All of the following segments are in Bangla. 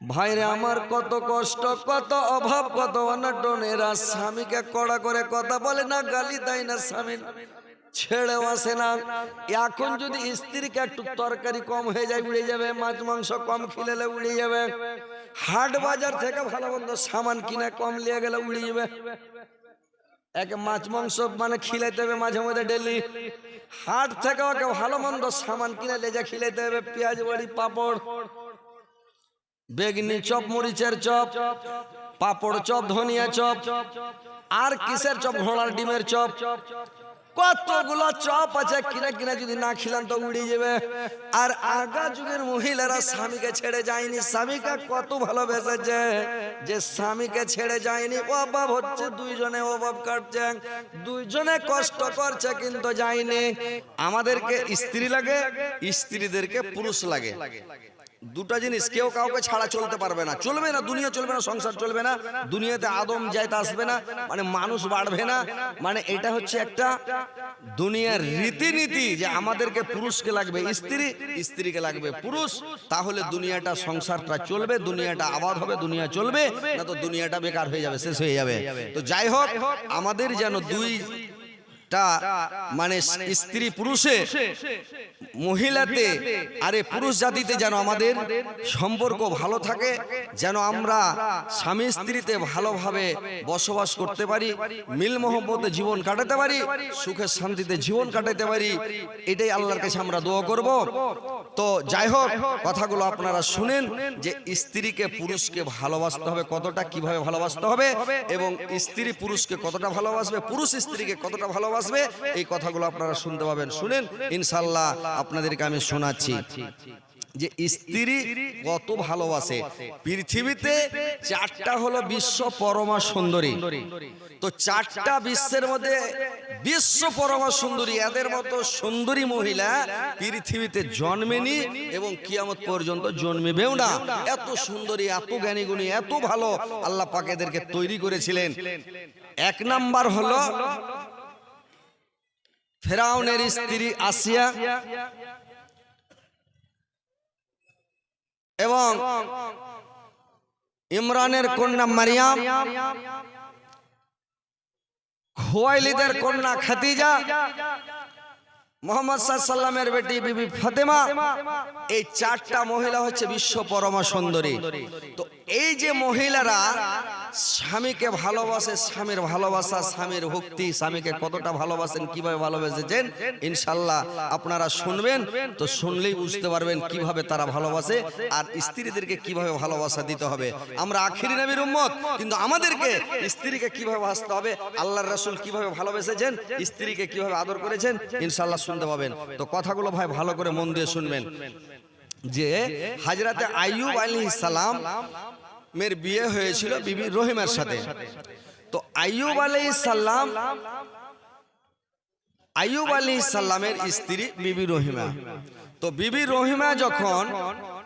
ভাইরে, আমার কত কষ্ট, কত অভাব, কত অনটন এরা স্বামীকে কড়া করে কথা বলে না, গালি দেয় না স্বামী। ছেড়েও আসে না। এখন যদি স্ত্রীকে একটু তরকারি কম হয়ে যায়, উড়ে যাবে, মাছ, মাংস কম খিলেলে উড়ে যাবে। হাট বাজার থেকে ভালো মন্দ সামান কিনে কম নিয়ে গেলে উড়ে যাবে। একে মাছ, মাংস মানে খিলাইতে হবে মাঝে মধ্যে ডেলি। হাট থেকে ওকে ভালো মন্দ সামান কিনে লেজা খিলাইতে হবে, পেঁয়াজ, বড়ি, পাপড়। বেগনি চপ মরিচের চপ পাপড় চপ ধনিয়া চপ আর কিসের চপ? ঘোড়ার ডিমের চপ। কতগুলো চপ আছে? কিনা কিনা যদি না খিলান তো উড়ে যাবে। আর আগা যুগের মহিলারা স্বামীকে ছেড়ে যায়নি। স্বামীকে কত ভালোবেসেছে যে স্বামীকে ছেড়ে যায়নি। অভাব হচ্ছে দুইজনে অভাব কাটছে। দুইজনে কষ্ট করছে কিন্তু যায়নি। আমাদেরকে স্ত্রী লাগে স্ত্রীদেরকে পুরুষ লাগে। দুটা জিনিস কেউ কাউকে ছাড়া চলতে পারবে না। চলবে না, দুনিয়া চলবে না, সংসার চলবে না, দুনিয়াতে আদম যাইতে আসবে না মানে মানুষ বাড়বে না মানে এটা হচ্ছে একটা দুনিয়ার রীতিনীতি যে আমাদেরকে পুরুষকে লাগবে স্ত্রী, স্ত্রীকে লাগবে পুরুষ, তাহলে দুনিয়াটা সংসারটা চলবে, দুনিয়াটা আবাদ হবে, দুনিয়া চলবে, না তো দুনিয়াটা বেকার হয়ে যাবে, শেষ হয়ে যাবে। তো যাই হোক, আমাদের যেন দুই টা মানে স্ত্রী পুরুষে, মহিলাতে আরে পুরুষ জাতিতে যেন আমাদের সম্পর্ক ভালো থাকে, যেন আমরা স্বামী স্ত্রীতে ভালোভাবে বসবাস করতে পারি, মিল মোহব্বতে জীবন কাটাতে পারি, সুখে শান্তিতে জীবন কাটাতে পারি, এটাই আল্লাহর কাছে আমরা দোয়া করব। তো যাই হোক, কথাগুলো আপনারা শুনেন যে স্ত্রীকে পুরুষকে ভালোবাসতে হবে, কতটা, কীভাবে ভালোবাসতে হবে, এবং স্ত্রী পুরুষকে কতটা ভালোবাসবে, পুরুষ স্ত্রীকে কতটা ভালোবাসবে এই কথাগুলো আপনারা শুনতে পাবেন। শুনেন ইনশাল্লাহ আপনাদেরকে আমি শোনাচ্ছি যে স্ত্রী কত ভালোবাসে। পৃথিবীতে চারটা হলো বিশ্ব পরমা সুন্দরী। তো চারটা বিশ্বের মধ্যে বিশ্ব পরমা সুন্দরী, এদের মতো সুন্দরী মহিলা পৃথিবীতে জন্মেনি এবং কিয়ামত পর্যন্ত জন্মেবেও না। এত সুন্দরী, এত জ্ঞানী গুণী এত ভালো আল্লাহ পাক এদেরকে তৈরি করেছিলেন। এক নাম্বার হলো ফেরাউনের স্ত্রী আসিয়া এবং ইমরানের কন্যা মারিয়াম খোয়াইলিদের কন্যা খাতিজা মোহাম্মদ সাল্লামের বেটি বিবি ফাতেমা এই চারটা মহিলা হচ্ছে বিশ্ব পরমা সুন্দরী। তো এই যে মহিলারা স্বামীকে ভালোবাসে, স্বামীর ভালোবাসা, স্বামীর ভক্তি। স্বামীকে কতটা ভালোবাসেন, কীভাবে ভালোবেসেছেন? ইনশাল্লাহ আপনারা শুনবেন, তো শুনলেই বুঝতে পারবেন কীভাবে তারা ভালোবাসে আর স্ত্রীদেরকে কীভাবে ভালোবাসা দিতে হবে। আমরা আখিরি নবীর উম্মত, কিন্তু আমাদেরকে স্ত্রীকে কীভাবে ভাসতে হবে, আল্লাহর রাসূল কীভাবে ভালোবেসেছেন, স্ত্রীকে কীভাবে আদর করেছেন, ইনশাল্লাহ শুনতে পাবেন। তো কথাগুলো ভাই ভালো করে মন দিয়ে শুনবেন। যে হাজরাতে আইয়ুব আলাইহিস সালাম মের বিয়ে হয়েছিল বিবি রহিমের সাথে। তো আইয়ুব আলাইহিস সালাম আইয়ুব আলাইহিস সালামের স্ত্রী বিবি রহিমা। তো বিবি রহিমা যখন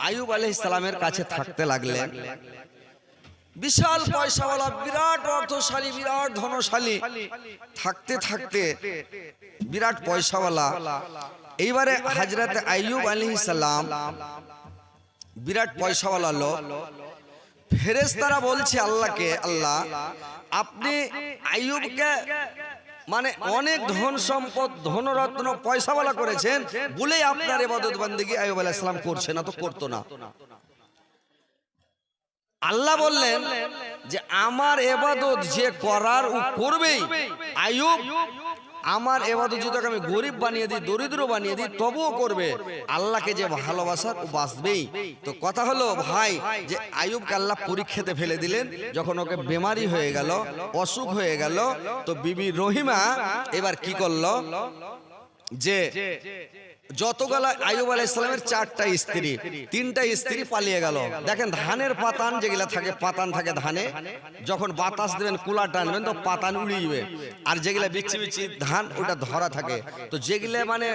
আইয়ুব আলাইহিস সালামের কাছে থাকতে লাগলেন বিশাল পয়সাওয়ালা বিরাট অর্থশালী বিরাট ধনশালী থাকতে থাকতে বিরাট পয়সাওয়ালা। এইবারে হাজরাতে আইয়ুব আলাইহিস সালাম বিরাট পয়সাওয়ালা লোক। ফেরেশতারা বলছে আল্লাহকে আল্লাহ আপনি আইয়ুবকে মানে অনেক ধন সম্পদ ধনরত্ন পয়সাওয়ালা করেছেন বলেই আপনার এবাদত বান্দিগি আইয়ুব আলাইহিস সালাম করছে না তো করতো না। আল্লাহ বললেন যে আমার এবাদত যে করার ও করবেই আয়ুব আমার এবাদত যদি তাকে আমি গরিব বানিয়ে দিই দরিদ্র বানিয়ে দিই তবুও করবে। আল্লাহকে যে ভালোবাসার ও বাঁচবেই। তো কথা হলো ভাই যে আয়ুবকে আল্লাহ পরীক্ষাতে ফেলে দিলেন যখন ওকে বেমারি হয়ে গেল অসুখ হয়ে গেল তো বিবি রহিমা এবার কি করল? যে যতগুলা আয়ুব আলাহ ইসলামের চারটা স্ত্রী, তিনটা স্ত্রী পালিয়ে গেল। দেখেন ধানের পাতান যেগুলা থাকে, পাতান থাকে ধানে, যখন বাতাস দেবেন কুলা টানবেন তো পাতান উড়িয়ে যাবে আর যেগুলা বিচ্ছি বিচ্ছি ধান, ওটা ধরা থাকে। তো যেগুলা মানে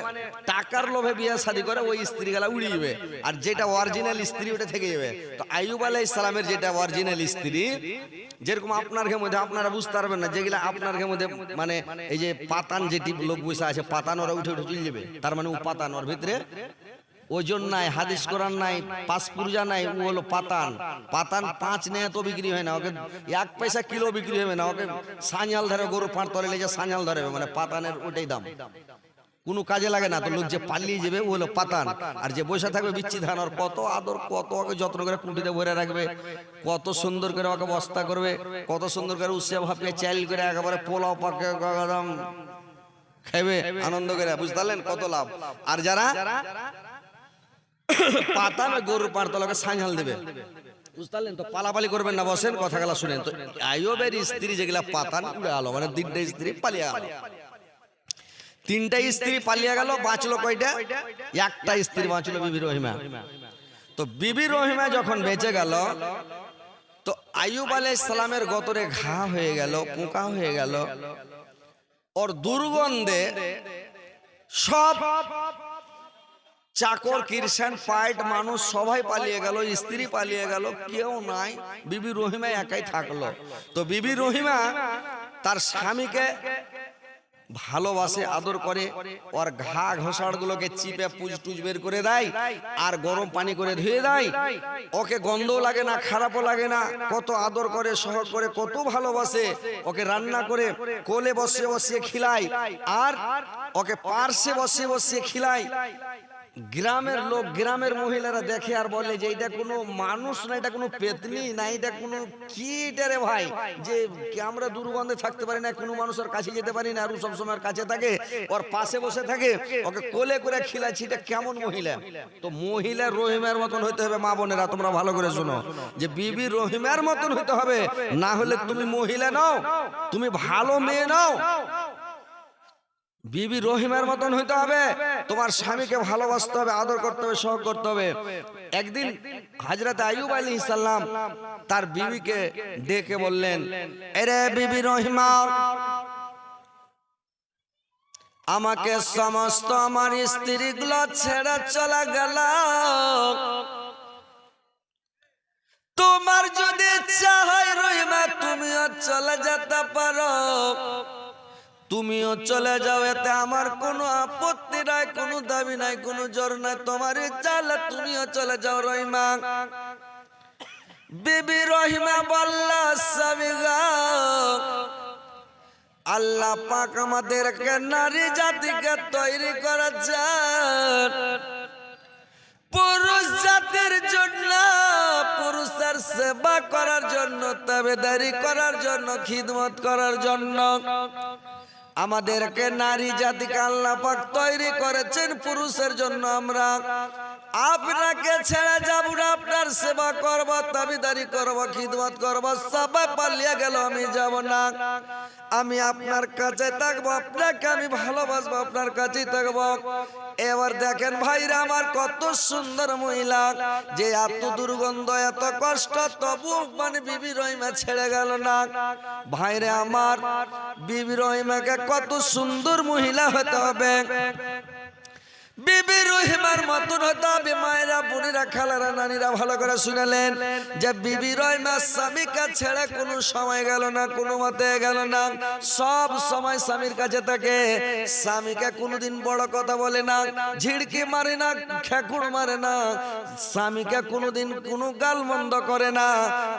টাকার লোভে বিয়ে শাদী করে, ওই স্ত্রী গেলা উড়িয়ে যাবে আর যেটা অরিজিনাল স্ত্রী, ওটা থেকে যাবে। তো আয়ুব আলাহ ইসলামের যেটা অরিজিনাল স্ত্রী, যেরকম আপনার ঘের মধ্যে, আপনারা বুঝতে পারবেন না, যেগুলা আপনার ঘের মধ্যে মানে এই যে পাতান যেটি লোক বসে আছে, পাতান ওরা উঠে উঠে চলে যাবে। তার মানে ও পাতান ওর ভিতরে ওজন নাই হাদিস কোরআন নাই পাঁচপুরজা নাই, ও হলো পাতান। পাতান পাঁচ নেয় তো বিক্রি হয় না, ওকে? এক পয়সা কিলো বিক্রি হবে না, ওকে? সাঁঝাল ধরে গরু পাঁড় তলে লেগে সাঁঝাল ধরে মানে পাতানের ওটাই দাম। কোনো কাজে লাগে না, তো লোক যে পালিয়ে যাবে, ও হলো পাতান। আর যে বসে থাকবে বিচ্ছি ধান ওর কত আদর, কত ওকে যত্ন করে কুটিতে ভরে রাখবে, কত সুন্দর করে ওকে বস্তা করবে, কত সুন্দর করে উৎসে ভাবকে চাইল করে একেবারে পোলাও পাকে একদম খাইবে আনন্দ করে বুঝতে পারলেন কত লাভ? আর যারা পাতামে গরুর পাড়তলাকে সাঁঝাল দেবে। তো পালাপালি করবেন না বসেন কথা গেলা শুনেন। তো স্ত্রী যেগুলা পাতান উড়ে মানে তিনটা স্ত্রী পালিয়ে গেল। তিনটা স্ত্রী পালিয়ে গেল বাঁচলো কয়টা? একটা স্ত্রী বাঁচলো বিবি রহিমা। তো বিবি রহিমা যখন বেঁচে গেল তো আইয়ুব আলাইহিস সালামের গতরে ঘা হয়ে গেল পোকা হয়ে গেল। ওর দুর্গন্ধে সব চাকর কিরসান পাইট মানুষ সবাই পালিয়ে গেল স্ত্রী পালিয়ে গেল কেউ নাই বিবি রহিমা একাই থাকল তো বিবি রহিমা তার স্বামীকে ভালোবাসে, আদর করে, ওর ঘা ঘষাড় গুলোকে চিপে পুজ টুজ বের করে দেয়, আর গরম পানি করে ধুয়ে দেয়। ওকে গন্ধও লাগে না, খারাপও লাগে না, কত আদর করে সহজ করে, কত ভালোবাসে। ওকে রান্না করে, কোলে বসে বসিয়ে খিলায়, আর ওকে পার্শ্বে বসিয়ে বসিয়ে খিলায়। গ্রামের লোক গ্রামের মহিলারা দেখে আর বলে যে এটা কোনো মানুষ না এটা কোনো পেতনি না এটা কোনো কি এটা রে ভাই যে কি আমরা দুর্গন্ধে থাকতে পারি না কোনো মানুষের কাছে যেতে পারি না আর সবসময় কাছে থাকে ওর পাশে বসে থাকে ওকে কোলে করে খিলাচ্ছি এটা কেমন মহিলা তো মহিলা রহিমের মতন হইতে হবে মা বোনেরা তোমরা ভালো করে শোনো যে বিবি রহিমের মতন হইতে হবে না হলে তুমি মহিলা নাও তুমি ভালো মেয়ে নাও বিবি রহিমের মতন হইতে হবে। তোমার স্বামীকে ভালোবাসতে হবে, আদর করতে হবে সহ করতে হবে। একদিন হাজরত আয়ুব আলী ইসাল্লাম তার বিবিকে ডেকে বললেন, এরে বিবি রহিমা আমাকে সমস্ত আমার স্ত্রীগুলো ছেড়ে চলে গেল। তোমার যদি ইচ্ছা হয় রহিমা, তুমিও চলে যেতে পারো। তুমিও চলে যাও এতে আমার কোনো আপত্তি নাই কোনো দাবি নাই কোনো জোর নাই। তোমার হলে তুমিও চলে যাও রহিমা। বিবি রহিমা বল্লা স্বামী গো, আল্লাহ পাক আমাদেরকে নারী জাতিকে তৈরি করেছেন। পুরুষ জাতির জন্য পুরুষের সেবা করার জন্য তাবেদারি করার জন্য খিদমত করার জন্য। আমাদেরকে নারী জাতিকে আল্লাহ পাক তৈরি করেছেন পুরুষের জন্য আমরা আপনাকে ছেড়ে যাব আপনার সেবা করব, তাবিদারি করব, খিদমত করব সবাই পালিয়ে গেল আমি যাব না। আমি আপনার কাছে থাকব, আপনাকে আমি ভালোবাসবো, আপনার কাছেই থাকব। এবার দেখেন ভাইরা আমার কত সুন্দর মহিলা, যে এত দুর্গন্ধ, এত কষ্ট, তবু মানে বিবি রহিমা ছেড়ে গেল না। ভাইরে আমার, বিবি রহিমাকে কত সুন্দর মহিলা হতে হবে। বিবি রহিমার মতন হবে, মায়েরা, বোনেরা, খালারা, নানিরা, ভালো করে শুনালেন। যে বিবি রহিমা স্বামীকে ছেড়ে কোনো সময় গেল না, কোনো মতে গেল না, সব সময় স্বামীর কাছে থাকে। স্বামীকে কোনোদিন বড় কথা বলে না, ঝিড়কি মারে না খেকুড় মারে না, স্বামীকে কোনোদিন কোনো গাল মন্দ করে না।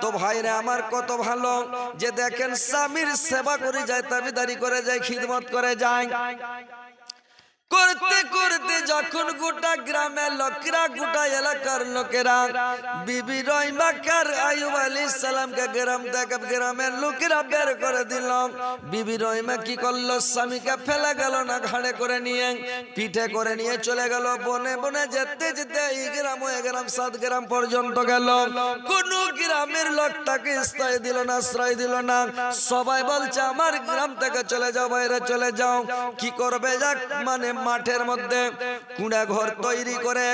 তো ভাইরা, আমার কত ভালো যে দেখেন স্বামীর সেবা করে যায়, তাবিদারি করে যায়, খিদমত করে যায়। করতে করতে যখন গোটা গ্রামের লোকেরা, গোটা এলাকার লোকেরা, বিবি রহিমাকার আয়ুব আলী সালামকে গ্রাম থেকে গ্রামের লোকেরা বের করে দিল। বিবি রহিমা কি করল? স্বামীকে ফেলে গেল না, ঘাড়ে করে নিয়ে, পিঠে করে নিয়ে চলে গেল। বনে বনে যেতে যেতে এই গ্রাম, ওই গ্রাম, সাত গ্রাম পর্যন্ত গেল। কোন গ্রামের লোক তাকে স্থায়ী দিল না, আশ্রয় দিল না। সবাই বলছে, আমার গ্রাম থেকে চলে যাও, বাইরে চলে যাও। কি করবে? যাক মানে মাঠের মধ্যে কুড়া ঘর তৈরি করে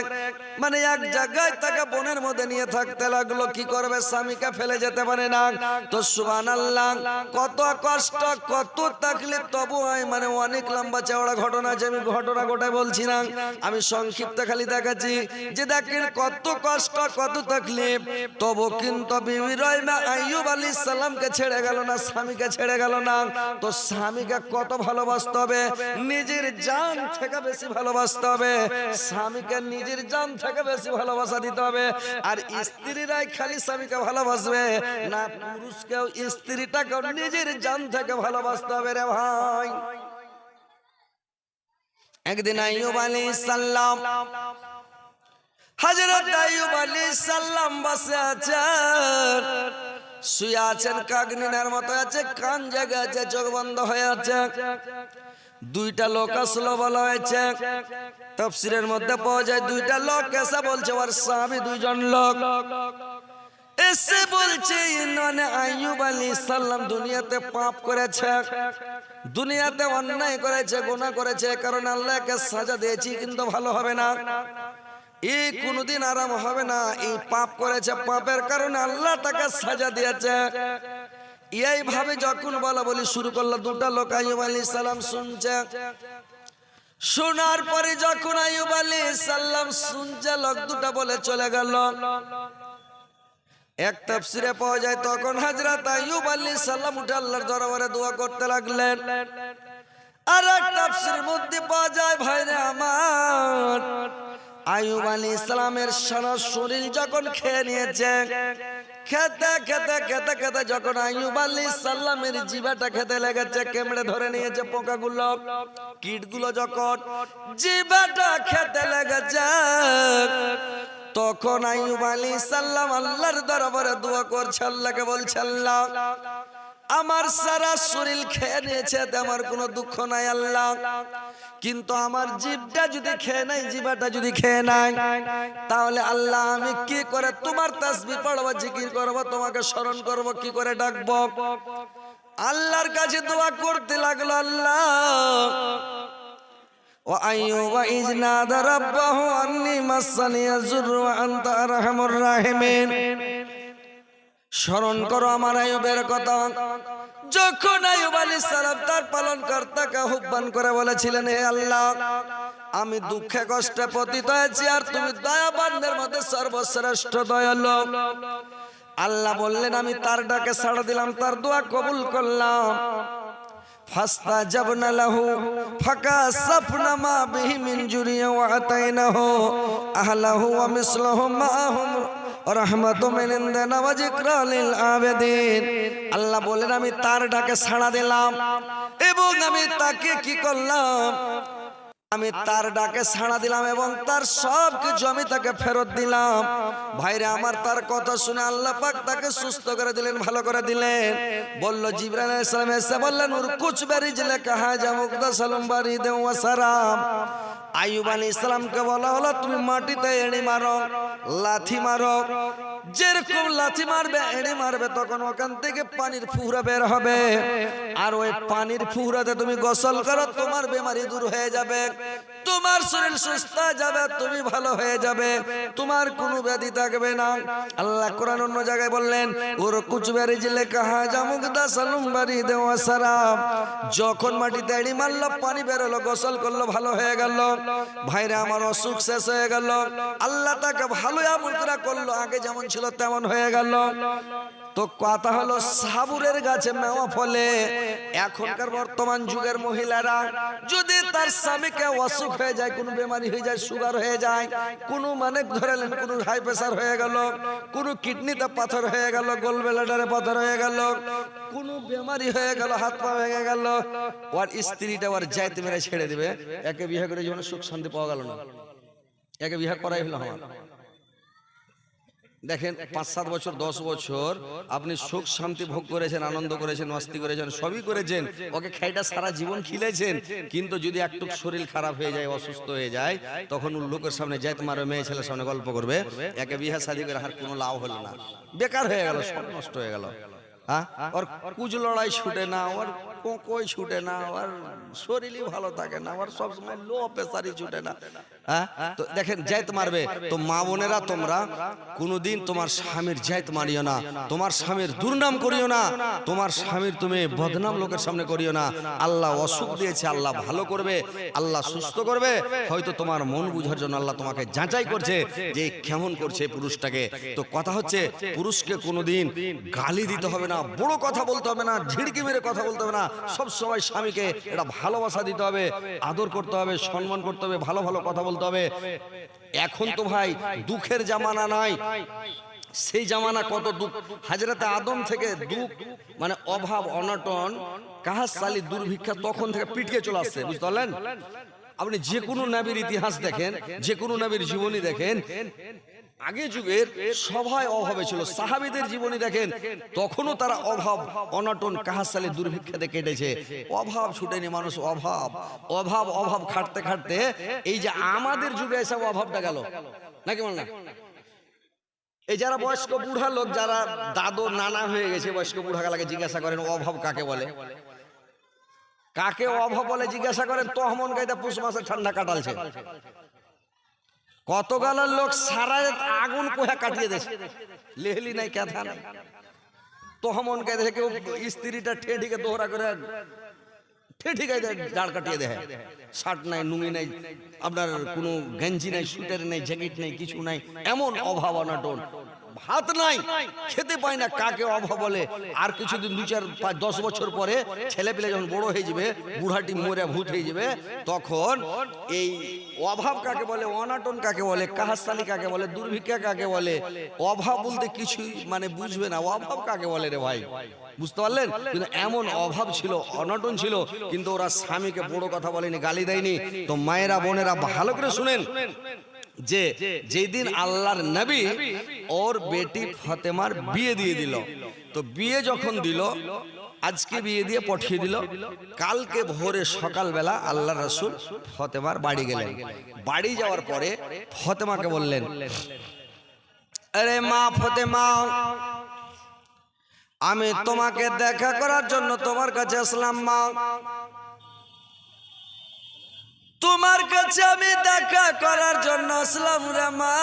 মানে এক জায়গায় তাকে বনের মধ্যে নিয়ে থাকতে লাগল। কি করবে? স্বামীকে ফেলে যেতে পারে না। তো সুবান আল্লাহ কত কষ্ট, কত তাকলিফ, তবু হয় মানে অনেক লম্বা চওড়া ঘটনা আছে, আমি ঘটনা গোটাই বলছি না। আমি সংক্ষিপ্ত খালি দেখাচ্ছি যে দেখেন কত কষ্ট, কত তাকলিফ। তবু কিন্তু বিবি আলী সালামকে ছেড়ে গেল না, স্বামীকে ছেড়ে গেল না। তো স্বামীকে কত ভালোবাসতে হবে? নিজের জান থেকে বেশি ভালোবাসতে হবে। স্বামীকে নিজের জান থেকে বেশি ভালোবাসা দিতে হবে। আর স্ত্রীরাই খালি স্বামীকে ভালোবাসবে। না, পুরুষকেও স্ত্রীটাকেও নিজের জান থেকে ভালোবাসতে হবে রে ভাই। একদিন আইয়ুব আলাইহিস সালাম, হযরত আইয়ুব আলাইহিস সালাম বসে আছেন। শুয়ে আছেন কাগনিনার মতো আছে, কান জেগে আছে, চোখ বন্ধ হয়ে আছে। দুইটা লোক আসলো বলা হয়েছে। তফসিরের মধ্যে পাওয়া যায় দুইটা লোক এসে বলছে ওর স্বামী দুইজন লোক। এসে বলছে ইনানে আইয়ুব আলী সাল্লাম দুনিয়াতে পাপ করেছে। দুনিয়াতে অন্যায় করেছে গুনাহ করেছে কারণ আল্লাহকে সাজা দিয়েছি কিন্তু ভালো হবে না। এই কোনোদিন আরাম হবে না। এই পাপ করেছে পাপের কারণে আল্লাহ তাকে সাজা দিয়েছে। এইভাবে যখন বলা বলি শুরু করল, দুটা লোক আইয়ুব আলী সালাম শুনছে। শোনার পরে যখন আইয়ুব আলী সাল্লাম শুনছে, লোক দুটা বলে চলে গেল। এক তাফসিরে পাওয়া যায়, তখন হযরত আইয়ুব আলাইহিস সাল্লাম উঠে আল্লাহর দরবারে দোয়া করতে লাগলেন। আর এক তাফসিরের মধ্যে পাওয়া যায়, ভাইরে আমার আইয়ুব আলাইহিস সালামের সারা শরীর যখন খেয়ে নিয়েছে, খেতে খেতে খেতে খেতে যখন আইয়ুব আলাইহিস সালামের জিবাটা খেতে লেগেছে, কেমড়ে ধরে নিয়েছে পোকা পোকাগুলো। কীটগুলো যখন জিবাটা খেতে লেগেছে, তখন আইয়ুব আলী সাল্লাম আল্লাহর দরবারে দোয়া করছে, আল্লাহকে বলছে, আল্লাহ আমার সারা শরীর খেয়ে নিয়েছে এতে আমার কোনো দুঃখ নাই আল্লাহ কিন্তু আমার জিভটা যদি খেয়ে নাই জিভাটা যদি খেয়ে নাই তাহলে আল্লাহ আমি কি করে তোমার তাসবি পড়বো জিকির করবো তোমাকে স্মরণ করব কি করে ডাকবো আল্লাহর কাছে দোয়া করতে লাগলো আল্লাহ وأيوب إذ نادى ربه أني مسني الضر وأنت أرحم الراحمين স্মরণ করো আমার আয়ুবের কথা। যখন আয়ুব আলী সালাম তার পালন কর্তাকে আহ্বান করে বলেছিলেন হে আল্লাহ আমি দুঃখে কষ্টে পতিত হয়েছি আর তুমি দয়াবানদের মধ্যে সর্বশ্রেষ্ঠ দয়াল। আল্লাহ বললেন আমি তার ডাকে সাড়া দিলাম তার দোয়া কবুল করলাম। ফাস্তা জাবনা লাহু, ফাকা সাফনা মা বিহি মিন জুরিয়া ওয়া আতাইনাহু, আহলাহু ওয়া মিসলাহুম মাআহুম আল্লাহ বলেন, আমি তার ডাকে সাড়া দিলাম এবং আমি তাকে কি করলাম? আমি তার ডাকে সাড়া দিলাম এবং তার সব কিছু আমি তাকে ফেরত দিলাম। ভাইরে, আমার তার কথা শুনে আল্লাহ পাক তাকে সুস্থ করে দিলেন, ভালো করে দিলেন। বলল, জিবরাইল আলাইহিস সালাম এসে বললেন, উর কুছ বারি জিলে কাহা যা মুকদা সালাম বারি দে ওয়া সালাম আইয়ুব আলাইহিস সালামকে বলা হলো, তুমি মাটিতে এড়ি মারো, লাথি মারো যেরকম লাথি মারবে এড়ে মারবে, তখন ওখান থেকে পানির ফুহরা বের হবে। আর ওই পানির ফুহরাতে তুমি গোসল করো, তোমার বেমারি দূর হয়ে যাবে। তোমার শরীর সুস্থ যাবে, তুমি ভালো হয়ে যাবে। তোমার কোনো ব্যাধি থাকবে না। আল্লাহ কোরআন অন্য জায়গায় বললেন, ওর কুচবারি জিলে কাহা জামুক দা সালুম বাড়ি দেওয়া সারাম যখন মাটিতে এড়ি মারলো, পানি বেরোলো গোসল করল, ভালো হয়ে গেল। ভাইরে, আমার অসুখ শেষ হয়ে গেল। আল্লাহ তাকে ভালো আমুদ্রা করল। আগে যেমন ছিল, তেমন হয়ে গেল। তো কথা হলো, সাবুরের গাছে মেওয়া ফলে এখনকার বর্তমান যুগের মহিলারা যদি তার স্বামীকে অসুখ হয়ে যায়, কোনো বেমারি হয়ে যায় সুগার হয়ে যায়, কোনো মানে ধরেলেন, কোনো হাই প্রেসার হয়ে গেল, কোনো কিডনিতে পাথর হয়ে গেল গোল বেলাডারে পাথর হয়ে গেল, কোনো বেমারি হয়ে গেল, হাত পা ভেঙে গেল, ওর স্ত্রীটা ওর যাইতে মেরে ছেড়ে দিবে। একে বিয়ে করে জীবনে সুখ শান্তি পাওয়া গেল না। একে বিয়ে করাই হলো আমার। দেখেন পাঁচ সাত বছর, দশ বছর আপনি সুখ, শান্তি ভোগ করেছেন, আনন্দ করেছেন, মস্তি করেছেন, সবই করেছেন। ওকে খাইটা সারা জীবন খিলেছেন, কিন্তু যদি একটু শরীর খারাপ হয়ে যায়, অসুস্থ হয়ে যায়, তখন লোকের সামনে যায় তোমার মেয়ে ছেলের সামনে গল্প করবে। একে বিহা সাদি করে আর কোনো লাভ হলো না। বেকার হয়ে গেল, সব নষ্ট হয়ে গেল। ওর কুজ লড়াই ছুটে না, ওর কোকই ছুটে না, ওর শরীরই ভালো থাকে না, ওর সবসময় লো প্রেসারই ছুটে না। হ্যাঁ? তো দেখেন, জায়ত মারবে। তো মা বোনেরা, তোমরা কোনোদিন তোমার স্বামীর জায়ত মারিও না, তোমার স্বামীর দুর্নাম করিও না, তোমার স্বামীর তুমি বদনাম লোকের সামনে করিও না। আল্লাহ অসুখ দিয়েছে, আল্লাহ ভালো করবে, আল্লাহ সুস্থ করবে। হয়তো তোমার মন বুঝার জন্য আল্লাহ তোমাকে যাচাই করছে যে কেমন করছে পুরুষটাকে। তো কথা হচ্ছে, পুরুষকে কোনোদিন গালি দিতে হবে না না, বড় কথা বলতে হবে না, ঝিড়কি মেরে কথা বলতে হবে না। সব সময় স্বামীকে এটা ভালোবাসা দিতে হবে, আদর করতে হবে, সম্মান করতে হবে, ভালো ভালো কথা বলতে হবে। এখন তো ভাই, দুঃখের জামানা নাই। সেই জামানা কত দুঃখ। হাজরাতে আদম থেকে দুঃখ মানে অভাব, অনটন কাহাস সালি দুর্ভিক্ষা তখন থেকে পিটকে চলে আসছে, বুঝতে পারলেন? আপনি যে কোনো নাবির ইতিহাস দেখেন, যে কোনো নাবির জীবনী দেখেন আগে যুগের সভায় অভাবে ছিল। সাহাবিদের জীবনী দেখেন, তখনও তারা অভাব, অনটন কাহাসালে দুর্ভিক্ষাতে কেটেছে। অভাব ছুটেনি মানুষ, অভাব। অভাব অভাব খাটতে খাটতে এই যে আমাদের যুগে এসব অভাবটা গেল। নাকি বল না? এই যারা বয়স্ক বুড়া লোক, যারা দাদু নানা হয়ে গেছে, বয়স্ক বুড়া গালাকে জিজ্ঞাসা করেন, অভাব কাকে বলে? কাকে অভাব বলে জিজ্ঞাসা করেন, তহমন গাইতে পুষ মাসে ঠান্ডা কাটালছে। কত গালার লোক সারা আগুন পোহা কাটিয়ে দেছে লেহলি নাই কেথা নাই। তহমন দেখে কেউ স্ত্রীটা ঠেঠিকে দোহরা করে কাটিয়ে শার্ট নাই নাই, আপনার কোনো গেঞ্জি নাই সুইটার নাই, জ্যাকেট নাই, কিছু নাই, এমন অভাব অনাটন ভাত নাই, খেতে পায় না কাকে অভাব বলে। আর কিছুদিন দু চার, পাঁচ, দশ বছর পরে ছেলে পেলে যখন বড় হয়ে যাবে, বুড়াটি মরে ভূত হয়ে যাবে, তখন এই অভাব কাকে বলে, অনাটন কাকে বলে কাহাসালি কাকে বলে, দুর্ভিক্ষা কাকে বলে, অভাব বলতে কিছুই মানে বুঝবে না। অভাব কাকে বলে রে ভাই? বুঝতে পারলেন? কিন্তু এমন অভাব ছিল, অনটন ছিল, কিন্তু ওরা স্বামীকে বড় কথা বলেনি, গালি দেয়নি। তো মায়েরা, বোনেরা ভালো করে শুনেন। যে যেদিন আল্লাহর নবী ওর বেটি ফতেমার বিয়ে দিয়ে দিল। তো বিয়ে যখন দিল আজকে বিয়ে দিয়ে পাঠিয়ে দিল। কালকে ভোরে সকালবেলা আল্লাহ রসুল ফতেমার বাড়ি গেলেন। বাড়ি যাওয়ার পরে ফতেমাকে বললেন আরে মা ফতেমা আমি তোমাকে দেখা করার জন্য তোমার কাছে আসলাম মা। তোমার কাছে আমি দেখা করার জন্য আসলাম রে মা।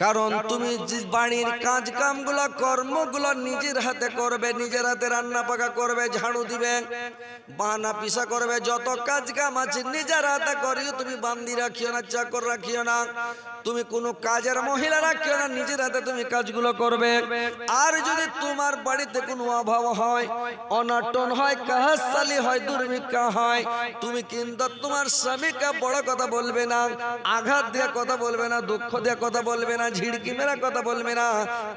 কারণ তুমি যে বাড়ির কাজ কামগুলো কর্মগুলো নিজের হাতে করবে নিজের হাতে রান্না পাকা করবে ঝাড়ু দিবে বাহানা পিসা করবে যত কাজ কাম আছে নিজের হাতে করিও তুমি বান্দি রাখিও না চাকর রাখিও না তুমি কোনো কাজের মহিলা রাখিও না নিজের হাতে তুমি কাজগুলো করবে। আর যদি তোমার বাড়িতে কোনো অভাব হয় অনাটন হয় কাহাসালি হয় দুর্ভিক্ষা হয় তুমি কিন্তু তোমার স্বামীকে বড় কথা বলবে না আঘাত দিয়ে কথা বলবে না দুঃখ দিয়ে কথা বলবে না ঝিড়কি মেরা কথা বলবে না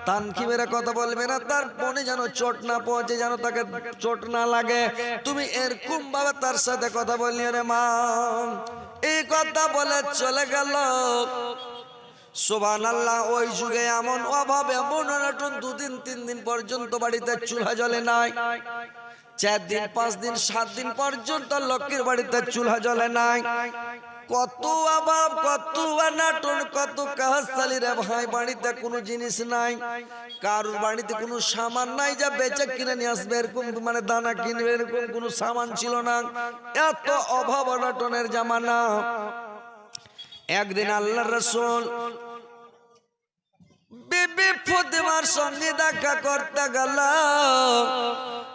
তানকি মেরা কথা বলবে না, তার মনে যেন চোট না পৌঁছে, যেন তাকে চোট না লাগে। তুমি এরকম ভাবে তার সাথে কথা বললি রে মা? এই কথা বলে চলে গেল। সোভান আল্লাহ ওই যুগে এমন অভাব, এমন অনটন, দুদিন, তিন দিন পর্যন্ত বাড়িতে চুলহা জ্বলে নাই। চার দিন, পাঁচ দিন, সাত দিন পর্যন্ত লক্ষ্মীর বাড়িতে চুলহা জ্বলে নাই। কত অভাব কত অনাটন কত কাহাসালি রে ভাই, বাড়িতে কোনো জিনিস নাই। কারোর বাড়িতে কোনো সামান নাই যা বেচে কিনে নিয়ে আসবে, এরকম মানে দানা কিনবে, এরকম কোনো সামান ছিল না। এত অভাব অনাটনের জামানা। একদিন আল্লাহ রসুল বিবি ফতেমার সঙ্গে দেখা করতে গেল।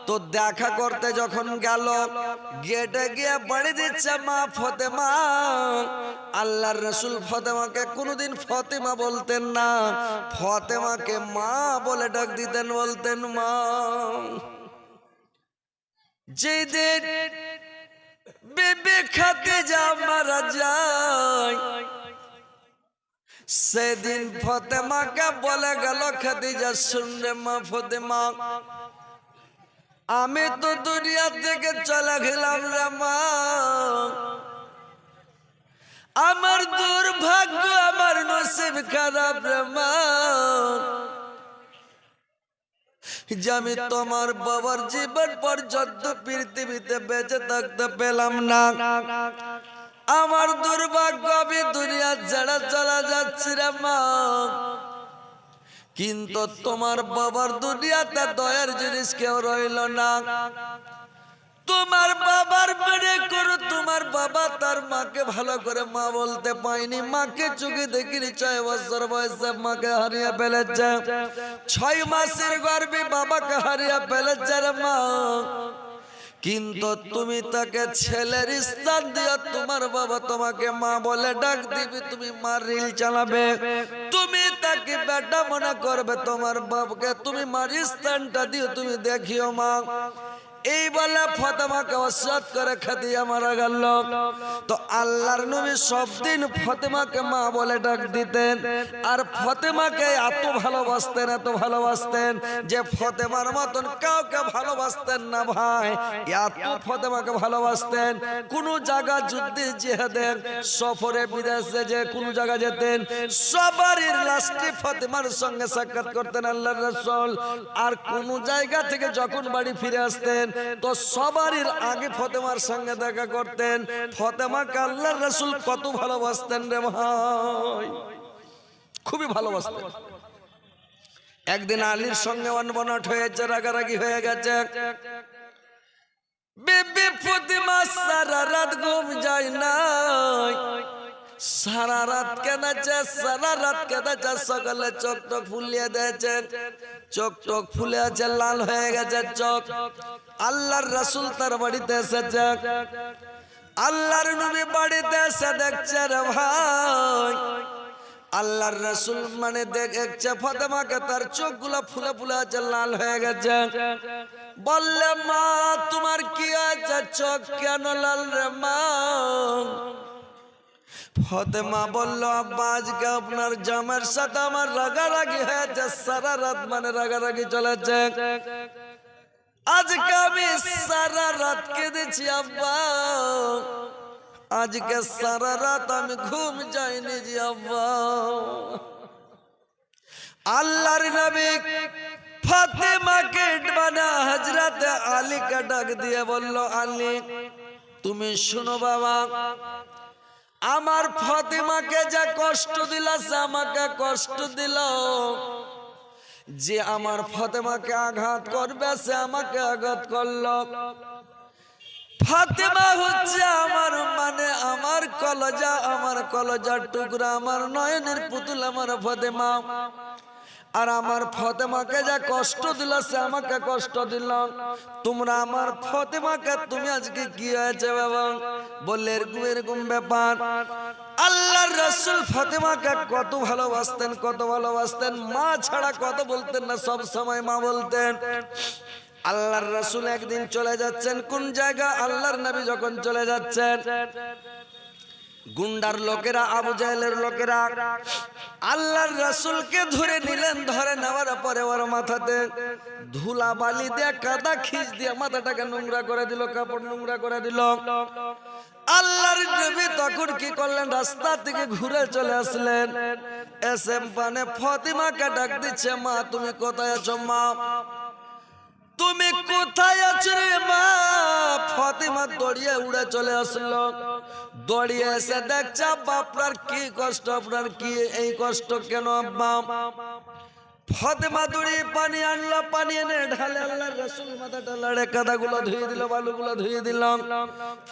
তো দেখা করতে যখন গেল, গেটে গিয়ে বাড়ি দিচ্ছে মা ফতেমা। আল্লাহর রসুল ফতেমাকে কোনোদিন ফতেমা বলতেন না। ফতেমাকে মা বলে ডাক দিতেন, বলতেন, মা, যেদিন বিবি খাতে যা মারা যায়, সেদিন ফতেমাকে বলে গেল, খাদিজা শুনলে মা ফতেমা আমি তো দুনিয়া থেকে চলে গেলাম রে মা। আমার দুর্ভাগ্য, আমার নসিব খারাপ রে মা। যে আমি তোমার বাবার জীবন পর্যন্ত পৃথিবীতে বেঁচে থাকতে পেলাম না। আমার দুর্ভাগ্য, আমি দুনিয়া ছাড়া চলা যাচ্ছি রে মা। কিন্তু তোমার বাবার দুনিয়াতে দয়ার জিনিস কেউ রইল না। তোমার বাবার মেরে করো তোমার বাবা তার মাকে ভালো করে মা বলতে পাইনি মাকে চুকে দেখিনি, ছয় বছর বয়সে মাকে হারিয়ে ফেলেছে। ছয় মাসের গর্বে বাবাকে হারিয়ে ফেলেছে রে মা। কিন্তু তুমি তাকে ছেলের স্থান দিয়া তোমার বাবা তোমাকে মা বলে ডাক দিবে, তুমি মার রিল চালাবে। তুমি তাকে বেটা মনে করবে, তোমার বাবাকে তুমি মার স্থানটা দিও, তুমি দেখিও মা। এই বলে ফতেমাকে ওসিয়ত করে খাদিয়া মারা গেল। তো আল্লাহর নবী সব দিন ফতেমাকে মা বলে ডাক দিতেন। আর ফতেমাকে এত ভালোবাসতেন এত ভালোবাসতেন যে ফতেমার মতন কাউকে ভালোবাসতেন না ভাই। এত ফতেমাকে ভালোবাসতেন। কোন জায়গা যুদ্ধে জিহাদে সফরে বিদেশে যে কোন জায়গা যেতেন, সবারই লাস্টে ফতেমার সঙ্গে সাক্ষাৎ করতেন আল্লাহর রাসূল। আর কোন জায়গা থেকে যখন বাড়ি ফিরে আসতেন তো সবারই আগে ফতেমার সঙ্গে দেখা করতেন। ফতেমাকে আল্লাহর রাসূল কত ভালোবাসতেন রে ভাই। খুবই ভালোবাসতেন। একদিন আলীর সঙ্গে অনবনট হয়েছে, রাগারাগি হয়ে গেছে। বিবি ফতিমা সারা রাত ঘুম যায় নাই। সারা রাত কেঁদেছে সারা রাত কেঁদেছে সকালে চোখ টক ফুলিয়ে দিয়েছে। চোখ টক ফুলে আছে, লাল হয়ে গেছে চোখ। আল্লাহর রাসূল তার বাড়িতে এসেছে। আল্লাহর নবী বাড়িতে এসে দেখছে রে ভাই। আল্লাহর রসুল মানে দেখছে ফাতেমাকে, তার চোখগুলো ফুলে ফুলে আছে, লাল হয়ে গেছে। বললে, মা, তোমার কি আছে চোখ কেন লাল রে মা? ফতেমা বলল, আব্বা আপনার জামের সাথে আমার রাগারাগি হয়েছে, সারা রাত মানে রাগারাগি চলেছে। আজকে আমি সারা রাত কেঁদেছি, আব্বা। আজকে সারা রাত আমি ঘুম যাইনি জি, আব্বা। আল্লাহর নবী ফাতেমাকে মানে হজরত আলীকে ডাক দিয়ে বলল, আলী, তুমি শুনো বাবা আমার ফাতেমাকে যা কষ্ট দিলা সে আমাকে কষ্ট দিল। যে আমার ফাতেমাকে আঘাত করবে সে আমাকে আঘাত করল। ফাতেমা হচ্ছে আমার মানে আমার কলজা আমার কলজার টুকরা আমার নয়নের পুতুল আমার ফাতেমা। আর আমার ফতেমাকে যা কষ্ট দিল সে আমাকে কষ্ট দিল তোমরা আমার ফতেমাকে, তুমি আজকে কি হয়েছে বাবা? বললে, এরকম এরকম ব্যাপার। আল্লাহর রসুল ফতেমাকে কত ভালোবাসতেন কত ভালোবাসতেন। মা ছাড়া কত বলতেন না, সব সময় মা বলতেন, আল্লাহর রসুল একদিন চলে যাচ্ছেন। কোন জায়গা? আল্লাহর নবী যখন চলে যাচ্ছেন গুন্ডার লোকেরা, আবু জাহেলের লোকেরা, আল্লাহর রাসূলকে ধরে নিলেন, ধরে নেওয়ার পরে ওর মাথাতে ধুলা বালি দিয়ে, কাদা খিচ দিয়ে মাথাটাকে নোংরা করে দিল, কাপড় নোংরা করে দিল। আল্লাহর নবী তখন কি করলেন? রাস্তা থেকে ঘুরে চলে আসলেন। এসে মানে ফতিমাকে ডাক দিচ্ছে, মা, তুমি কোথায় আছো, মা? তুমি কোথায় আছো রে মা? ফাতিমা দড়িয়ে উড়ে চলে আসলো। দড়িয়ে এসে দেখছে আপনার কি কষ্ট আপনার কি এই কষ্ট কেন, আব্বা? ফাতেমা দড়িয়ে পানি আনলো, পানি এনে ঢালে আল্লাহ রসুল মাথাটা লাড়ে, কাদাগুলো ধুয়ে দিল, বালুগুলো ধুয়ে দিলাম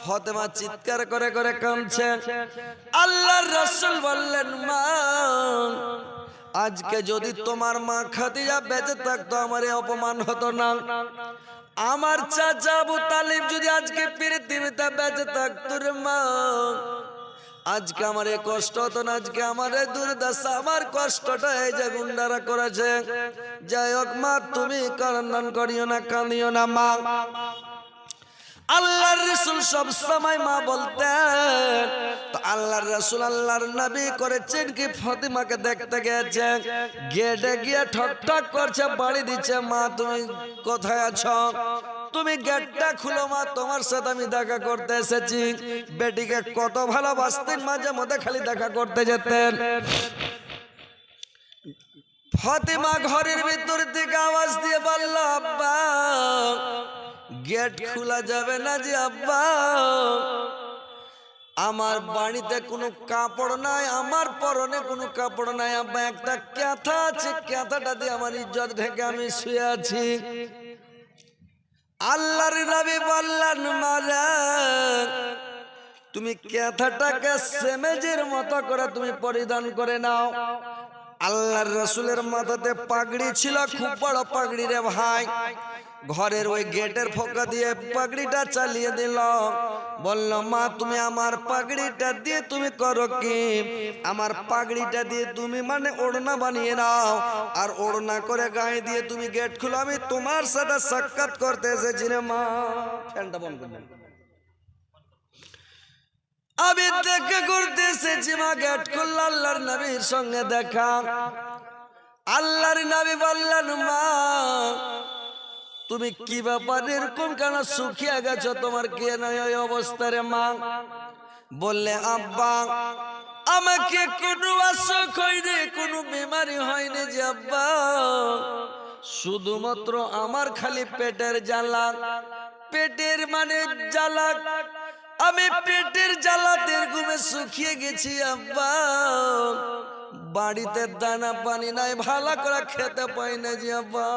ফাতেমা চিৎকার করে করে কাঁদছে। আল্লাহর রসুল বললেন, মা আজকে যদি তোমার মা খাদিজা বেঁচে থাকতো, আমার অপমান হতো না। আমার চাচা আবু তালিব যদি আজকে পৃথিবীতে বেঁচে থাকতো রে মা, আজকে আমার এই কষ্ট হতো না, আজকে আমার এই দুর্দশা, আমার কষ্টটা এই যে গুন্ডারা করেছে। যাই হোক মা, তুমি কান্নান করিও না, কাঁদিও না মা। আল্লাহর রসুল সব সময় মা বলতেন, তো আল্লাহর রসুল আল্লাহর নবী করেছেন কি? ফতিমাকে দেখতে গেছে, গেটে গিয়ে ঠক ঠক করছে, বাড়ি দিচ্ছে, মা, তুমি কোথায় আছো? তুমি গেটটা খুলো, মা, তোমার সাথে আমি দেখা করতে এসেছি। বেটিকে কত ভালোবাসতেন, মাঝে মধ্যে খালি দেখা করতে যেতেন। ফাতিমা ঘরের ভিতর থেকে আওয়াজ দিয়ে বলল, আব্বা গেট খোলা যাবে না যে আব্বা। আমার বাড়িতে কোনো কাপড় নাই, আমার পরনে কোনো কাপড় নাই। আব্বা, একটা ক্যাথা আছে, ক্যাথাটা দিয়ে আমার ইজ্জত ঢেকে আমি শুয়ে আছি। আল্লাহর নবী বললেন, মারা, তুমি ক্যাথাটাকে সেমেজের মতো করে তুমি পরিধান করে নাও। আল্লাহর রসুলের মাথাতে পাগড়ি ছিল, খুব বড় পাগড়ি রে ভাই। ঘরের ওই গেটের ফোকা দিয়ে পাগড়িটা চালিয়ে দিল। বলল, মা, তুমি আমার পাগড়িটা দিয়ে তুমি করো কি? আমার পাগড়িটা দিয়ে তুমি মানে ওড়না বানিয়ে নাও। আর ওড়না করে গায়ে দিয়ে তুমি গেট খুলো, আমি তোমার সাথে সাক্ষাৎ করতে এসেছি রে মা। ফ্যানটা বন্ধ। আমি দেখে করতে এসেছি মা গেট খুলল আল্লাহর নবীর সঙ্গে দেখা। আল্লাহর নবী বললেন, মা, তুমি কি ব্যাপার? এরকম কেন শুকিয়ে গেছো? তোমার কে নয় ওই অবস্থা রে, মা? বললে, আব্বা, আমাকে কোনো অসুখ হয়নি, কোনো বিমারি হয়নি যে, আব্বা। শুধুমাত্র আমার খালি পেটের জ্বালা। পেটের মানে জ্বালা আমি পেটের জ্বালাতে ঘুমে শুকিয়ে গেছি, আব্বা। বাড়িতে দানা পানি নাই, ভালো করে খেতে পাই না যে, আব্বা।